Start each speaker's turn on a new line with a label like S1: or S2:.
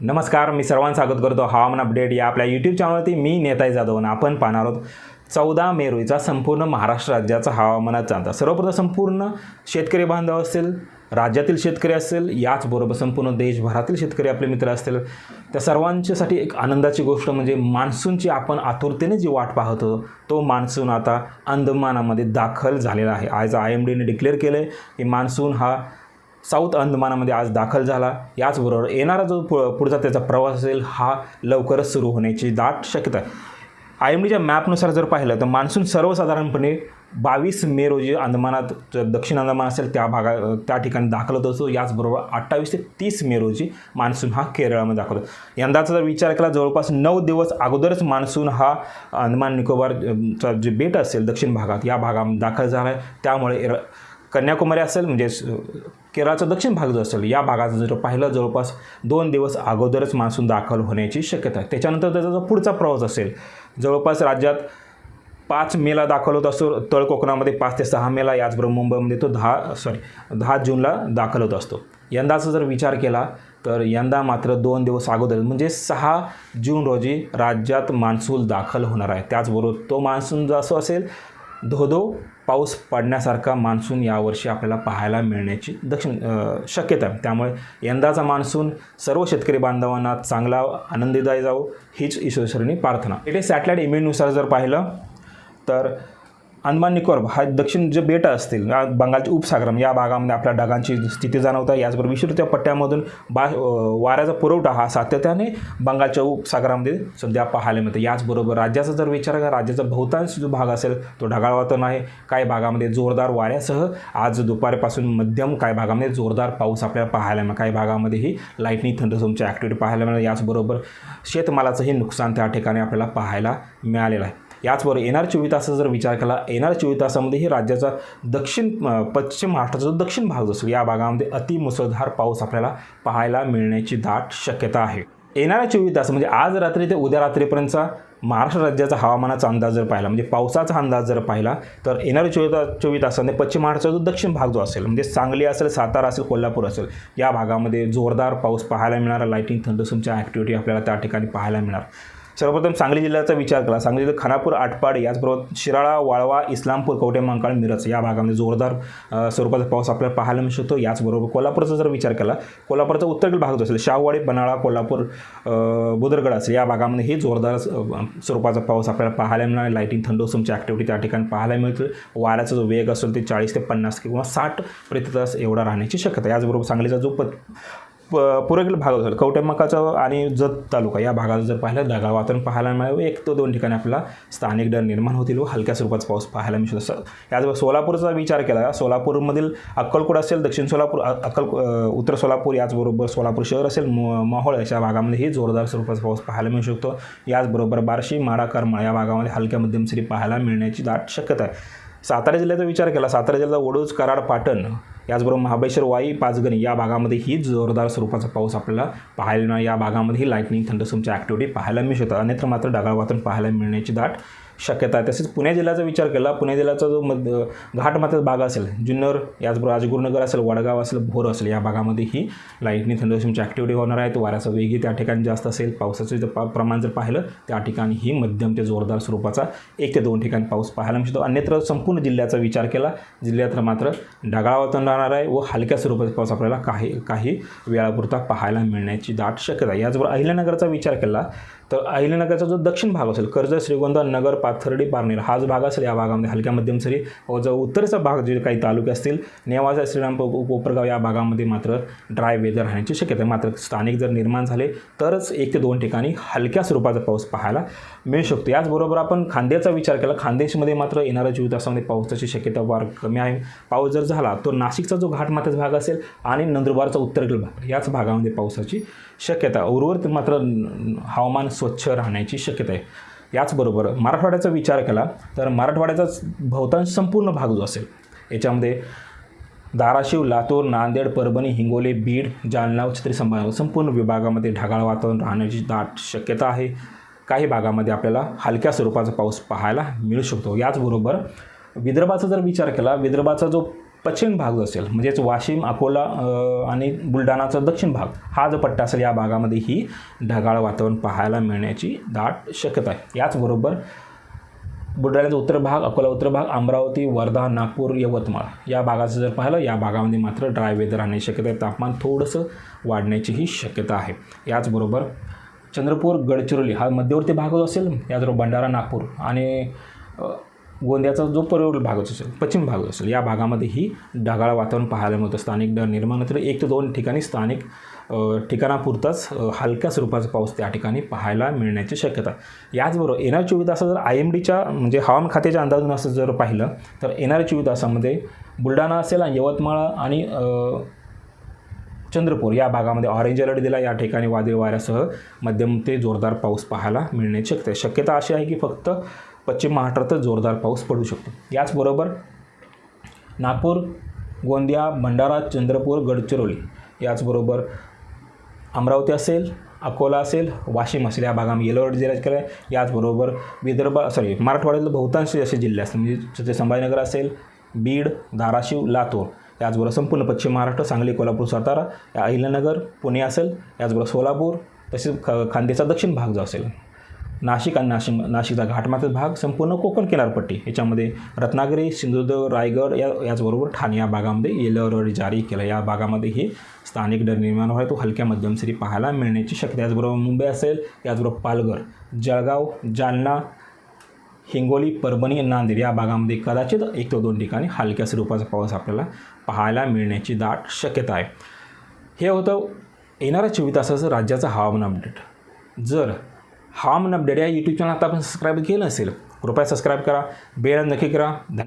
S1: नमस्कार मी सर्वांचं स्वागत करतो. हवामान अपडेट या आपल्या यूट्यूब चॅनलवरती मी नेताई जाधव आणि आपण पाहणार आहोत चौदा मे रोजीचा संपूर्ण महाराष्ट्र राज्याचा हवामानाचा अंदाज. सर्वप्रथम संपूर्ण शेतकरी बांधव असेल राज्यातील शेतकरी असेल याचबरोबर संपूर्ण देशभरातील शेतकरी आपले मित्र असतील त्या सर्वांच्यासाठी एक आनंदाची गोष्ट म्हणजे मान्सूनची आपण आतुरतेने जी वाट पाहत होतो तो मान्सून आता अंदमानामध्ये दाखल झालेला आहे. आज आय एम डीने डिक्लेअर केलं आहे की मान्सून हा साऊथ अंदमानामध्ये आज दाखल झाला. याचबरोबर येणारा जो पु पुढचा त्याचा प्रवास असेल हा लवकरच सुरू होण्याची दाट शक्यता आहे. आय एम डीच्या मॅपनुसार जर पाहिलं तर मान्सून सर्वसाधारणपणे बावीस मे रोजी अंदमानात दक्षिण अंदमान असेल त्या भागा त्या ठिकाणी दाखल होत असतो. याचबरोबर अठ्ठावीस ते तीस मे रोजी मान्सून हा केरळमध्ये दाखल होतो. यंदाचा जर विचार केला जवळपास नऊ दिवस अगोदरच मान्सून हा अंदमान निकोबारचा जे बेट असेल दक्षिण भागात या भागामध्ये दाखल झाला आहे त्यामुळे र- कन्याकुमारी असेल म्हणजे स- केरळचा दक्षिण भाग जो असेल या भागाचं जर पाहिलं जवळपास दोन दिवस अगोदरच मान्सून दाखल होण्याची शक्यता आहे. त्याच्यानंतर त्याचा जो पुढचा प्रवास असेल जवळपास राज्यात पाच मेला दाखल होत असतो तळ कोकणामध्ये पाच ते सहा मेला याचबरोबर मुंबईमध्ये तो दहा सॉरी दहा जूनला दाखल होत असतो. यंदाचा जर विचार केला तर यंदा मात्र दोन दिवस अगोदर म्हणजे सहा जून रोजी राज्यात मान्सून दाखल होणार आहे. त्याचबरोबर तो मान्सून जसं असेल धोधो पाऊस पडण्यासारखा मान्सून यावर्षी आपल्याला पाहायला मिळण्याची दक्षिण शक्यता आहे. त्यामुळे यंदाचा मान्सून सर्व शेतकरी बांधवांना चांगला आनंदीदायी जावो हीच ईश्वरचरणी प्रार्थना. इथे सॅटेलाईट इमेजनुसार जर पाहिलं तर अंदमान निकोबार हा दक्षिण जे बेटं असतील बंगालचे बंगालच्या या भागामध्ये आपल्या ढगांची स्थिती जाणवता याचबरोबर विषुवृत्तीय पट्ट्यामधून बा वाऱ्याचा पुरवठा हा सातत्याने बंगालच्या उपसागरामध्ये सध्या पाहायला मिळतं याचबरोबर राज्याचा जर विचार करा राज्याचा बहुतांश जो भाग असेल तो ढगाळ वातावरण आहे. काही भागामध्ये जोरदार वाऱ्यासह आज दुपारपासून मध्यम काही भागामध्ये जोरदार पाऊस आपल्याला पाहायला मिळेल काही भागामध्येही लाईटनिंग थंडसमची ॲक्टिव्हिटी पाहायला मिळेल याचबरोबर शेतमालाचंही नुकसान त्या ठिकाणी आपल्याला पाहायला मिळालेलं आहे. याचबरोबर येणार चोवीस तासाचा जर विचार केला येणार चोवीस तासामध्येही राज्याचा दक्षिण पश्चिम महाराष्ट्राचा जो दक्षिण भाग जो असेल या भागामध्ये अति मुसळधार पाऊस आपल्याला पाहायला मिळण्याची दाट शक्यता आहे. येणाऱ्या चोवीस तास म्हणजे आज रात्री ते उद्या रात्रीपर्यंतचा महाराष्ट्र राज्याचा हवामानाचा अंदाज जर पाहिला म्हणजे पावसाचा अंदाज जर पाहिला तर येणाऱ्या चोवीस तास चोवीस तासामध्ये पश्चिम महाराष्ट्राचा जो दक्षिण भाग जो असेल म्हणजे सांगली असेल सातारा असेल कोल्हापूर असेल या भागामध्ये जोरदार पाऊस पाहायला मिळणार लाईटिंग थंडसूमच्या ॲक्टिव्हिटी आपल्याला त्या ठिकाणी पाहायला मिळणार. सर्वप्रथम सांगली जिल्ह्याचा विचार केला सांगली जिल्ह्यात खानापूर आटपाडी याचबरोबर शिराळा वाळवा इस्लामपूर कवटे मंकाळ मिरज या भागामध्ये जोरदार स्वरूपाचा पाऊस आपल्याला पाहायला मिळू शकतो याचबरोबर कोल्हापूरचा जर विचार केला कोल्हापूरचा उत्तरेकडील भाग जो असेल शाहवाडी बनाळा कोल्हापूर अ, बुदरगड असेल या भागामध्ये ही जोरदार स्वरूपाचा पाऊस आपल्याला पाहायला मिळणार लाईटिंग थंडोसमची ॲक्टिव्हिटी त्या ठिकाणी पाहायला मिळतील. वाऱ्याचा जो वेग असेल ते चाळीस ते पन्नास किंवा साठ प्रति तास एवढा राहण्याची शक्यता याचबरोबर सांगलीचा जो प पूर्वेकडील भाग असेल कवटेमकाचा आणि जत तालुका या भागाचा जर पाहिलं ढगाळ वातावरण पाहायला मिळालं एक तो दोन ठिकाणी आपला स्थानिक डर निर्माण होतील व हलक्या स्वरूपाचा पाऊस पाहायला मिळू शकतो याचबरोबर सोलापूरचा विचार केला सोलापूरमधील अक्कलकोट असेल दक्षिण सोलापूर अक्कल उत्तर सोलापूर याचबरोबर सोलापूर शहर असेल माहोळ अशा भागामध्येही जोरदार स्वरूपाचा पाऊस पाहायला मिळू शकतो. याचबरोबर बार्शी माडा करमाळ या भागामध्ये हलक्या मध्यम सरी पाहायला मिळण्याची दाट शक्यता आहे. सातारा जिल्ह्याचा विचार केला सातारा जिल्ह्याचा ओडूज कराड पाटण याचबरोबर महाबळेश्वर वाई पाचगणी या भागामध्येही जोरदार स्वरूपाचा पाऊस आपल्याला पाहायला या भागामध्ये लाईटनिंग थंडसमच्या ॲक्टिव्हिटी पाहायला मिळू शकतात. अन्यत्र मात्र ढगाळ वातावरण पाहायला मिळण्याची दाट शक्यता आहे. तसेच पुणे जिल्ह्याचा विचार केला पुणे जिल्ह्याचा जो मध्य घाटमाथ्याचा भाग असेल जुन्नर याचबरोबर राजगुरुनगर असेल वडगाव असेल भोर असेल या भागामध्ये ही लाईटनी थंडरस्टॉर्मची ॲक्टिव्हिटी होणार आहे. तो वाऱ्याचा वेगही त्या ठिकाणी जास्त असेल. पावसाचं जर पा- प्रमाण जर पाहिलं त्या ठिकाणी ही मध्यम ते जोरदार स्वरूपाचा एक ते दोन ठिकाणी पाऊस पाहायला मिळतो. अन्यत्र संपूर्ण जिल्ह्याचा विचार केला जिल्ह्यात मात्र ढगाळ वातावरण राहणार आहे व हलक्या स्वरूपाचा पाऊस आपल्याला काही काही वेळापुरता पाहायला मिळण्याची दाट शक्यता याचबरोबर अहिल्यानगरचा विचार केला तर अहिल्यानगरचा जो दक्षिण भाग असेल कर्जत श्रीगोंदा नगर पाथर्डी पारनेर हाच भाग असेल या भागामध्ये. हलक्या मध्यम सरी व जो उत्तरेचा भाग जे काही तालुके असतील नेवासा श्रीरामपूर कोपरगाव या भागामध्ये मात्र ड्राय वेदर राहण्याची शक्यता आहे. मात्र स्थानिक जर निर्माण झाले तरच एक ते दोन ठिकाणी हलक्या स्वरूपाचा पाऊस पाहायला मिळू शकतो. याचबरोबर आपण खांद्याचा विचार केला खानदेशमध्ये मात्र येणाऱ्या जीवतासामध्ये तासामध्ये पावसाची शक्यता फार कमी आहे. पाऊस जर झाला तो नाशिकचा जो घाटमाथ्याचा भाग असेल आणि नंदुरबारचा उत्तरेकडील भाग याच भागामध्ये पावसाची शक्यता उर्वरित मात्र हवामान स्वच्छ राहण्याची शक्यता आहे. याचबरोबर मराठवाड्याचा विचार केला तर मराठवाड्याचा बहुतांश संपूर्ण भाग जो असेल याच्यामध्ये धाराशिव लातूर नांदेड परभणी हिंगोली बीड जालना छत्री संभाजी संपूर्ण विभागामध्ये ढगाळ वातावरण राहण्याची दाट शक्यता आहे. काही भागामध्ये आपल्याला हलक्या स्वरूपाचा पाऊस पाहायला मिळू शकतो. याचबरोबर विदर्भाचा जर विचार केला विदर्भाचा जो पश्चिम भाग जो असेल म्हणजेच वाशिम अकोला आणि बुलढाणाचा दक्षिण भाग हा जो पट्टा असेल या भागामध्ये ही ढगाळ वातावरण पाहायला मिळण्याची दाट शक्यता आहे. याचबरोबर बुलढाण्याचा उत्तर भाग अकोला उत्तर भाग अमरावती वर्धा नागपूर यवतमाळ या भागाचं जर पाहिलं या भागामध्ये मात्र ड्राय वेदर राहण्याची शक्यता आहे. तापमान थोडंसं वाढण्याचीही शक्यता आहे. याचबरोबर चंद्रपूर गडचिरोली हा मध्यवर्ती भाग जो असेल याचबरोबर भंडारा नागपूर आणि गोंदियाचा जो पूर्व भाग असेल पश्चिम भाग असेल या भागामध्ये ही ढगाळ वातावरण पाहायला मिळतं. स्थानिक डर निर्माण होतं एक ते दोन ठिकाणी स्थानिक ठिकाणापुरताच हलक्या स्वरूपाचा पाऊस त्या ठिकाणी पाहायला मिळण्याची शक्यता याचबरोबर येणाऱ्या चोवीस तासात जर आय एम डीच्या म्हणजे हवामान खात्याच्या अंदाजानुसार जर पाहिलं तर येणाऱ्या चोवीस तासामध्ये बुलढाणा असेल आणि यवतमाळ आणि चंद्रपूर या भागामध्ये ऑरेंज अलर्ट दिला. या ठिकाणी वादळी वाऱ्यासह मध्यम ते जोरदार पाऊस पाहायला मिळण्याची शक्यता शक्यता अशी आहे की फक्त पश्चिम महाराष्ट्रातच जोरदार पाऊस पडू शकतो. याचबरोबर नागपूर गोंदिया भंडारा चंद्रपूर गडचिरोली याचबरोबर अमरावती असेल अकोला असेल वाशिम असेल या भागामध्ये येलो अलर्ट दिला गेला आहे याचबरोबर विदर्भ सॉरी मराठवाड्यातील बहुतांश असे जिल्हे असतील म्हणजे जसे संभाजीनगर असेल बीड धाराशिव लातूर याचबरोबर संपूर्ण पश्चिम महाराष्ट्र सांगली कोल्हापूर सातारा अहिल्यानगर पुणे असेल याचबरोबर सोलापूर तसेच ख खांदेचा दक्षिण भाग जो असेल. नाशिक आणि नाशिक नाशिकचा घाटमाथ्याचा भाग संपूर्ण कोकण किनारपट्टी. याच्यामध्ये रत्नागिरी सिंधुदुर्ग रायगड या याचबरोबर ठाणे या भागामध्ये येलो अलर्ट जारी केला या भागामध्ये हे स्थानिक डर निर्माण व्हाय तो हलक्या मध्यम सरी पाहायला मिळण्याची शक्यता याचबरोबर मुंबई असेल याचबरोबर पालघर जळगाव जालना हिंगोली परभणी नांदेड या भागामध्ये कदाचित एक ते दोन ठिकाणी हलक्या स्वरूपाचा पाऊस आपल्याला पाहायला मिळण्याची दाट शक्यता आहे. हे होतं येणाऱ्या चोवीस तासाचं राज्याचं हवामान अपडेट जर हा हवामान अपडेट या यूट्यूब चॅनल आता आपण सबस्क्राईब केलं असेल कृपया सबस्क्राईब करा बेल नक्की करा